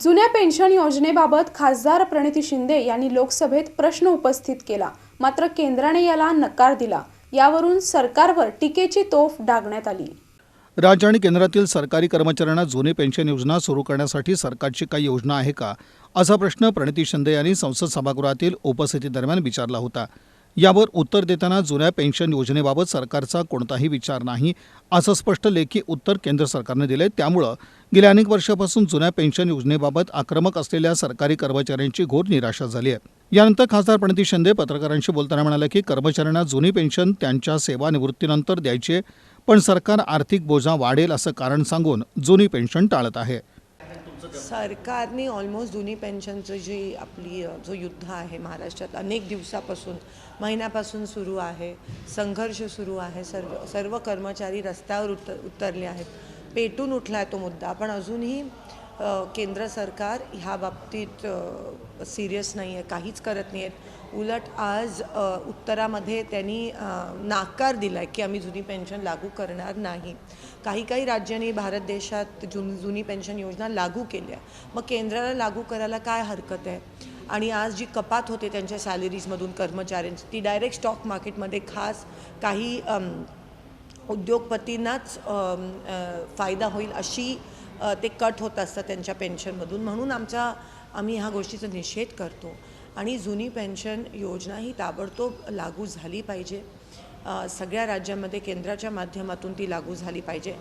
जुन्या पेन्शन योजनेबाबत खासदार प्रणिती शिंदे यांनी लोकसभेत प्रश्न उपस्थित केला. मात्र केंद्राने याला नकार दिला. यावरून सरकारवर टीकेची तोफ डागण्यात आली. राज्य आणि केंद्रातील सरकारी कर्मचाऱ्यांना जुनी पेन्शन योजना सुरू करण्यासाठी सरकारची काही योजना आहे का? असा प्रश्न प्रणिती शिंदे यांनी संसद सभागृहातील उपस्थितीदरम्यान विचारला होता. यावर उत्तर देताना जुन्या पेन्शन योजनेबाबत सरकारचा कोणताही विचार नाही असं स्पष्ट लेखी उत्तर केंद्र सरकारनं दिले त्यामुळं गेल्या अनेक वर्षापासून जुन्या पेन्शन योजनेबाबत आक्रमक असलेल्या सरकारी कर्मचाऱ्यांची घोर निराशा झाली आहे. यानंतर खासदार प्रणिती शिंदे पत्रकारांशी बोलताना म्हणाले की कर्मचाऱ्यांना जुनी पेन्शन त्यांच्या सेवानिवृत्तीनंतर द्यायची पण सरकार आर्थिक बोजा वाढेल असं कारण सांगून जुनी पेन्शन टाळत आहे. सरकारने ऑलमोस्ट दोन्ही पेन्शनचं जी आपली जो युद्ध आहे महाराष्ट्रात अनेक दिवसापासून महिन्यापासून सुरू आहे संघर्ष सुरू आहे सर्व सर्व कर्मचारी रस्त्यावर उतर उतरले आहेत. पेटून उठला आहे तो मुद्दा पण अजूनही केंद्र सरकार ह्या बाबतीत सिरियस नाही आहे काहीच करत नाही आहेत उलट आज उत्तरामध्ये त्यांनी नाकार दिला आहे की आम्ही जुनी पेन्शन लागू करणार नाही. काही काही राज्यांनी भारत देशात जुन जुनी पेन्शन योजना लागू केल्या. मग केंद्राला लागू करायला काय हरकत आहे? आणि आज जी कपात होते त्यांच्या सॅलरीजमधून कर्मचाऱ्यांची ती डायरेक्ट स्टॉक मार्केटमध्ये खास काही उद्योगपतींनाच फायदा होईल अशी ते कट होत असतं त्यांच्या पेन्शनमधून. म्हणून आमच्या आम्ही ह्या गोष्टीचा निषेध करतो. आणि जुनी पेन्शन योजना ही ताबडतोब लागू झाली पाहिजे. सगळ्या राज्यांमध्ये केंद्राच्या माध्यमातून ती लागू झाली पाहिजे.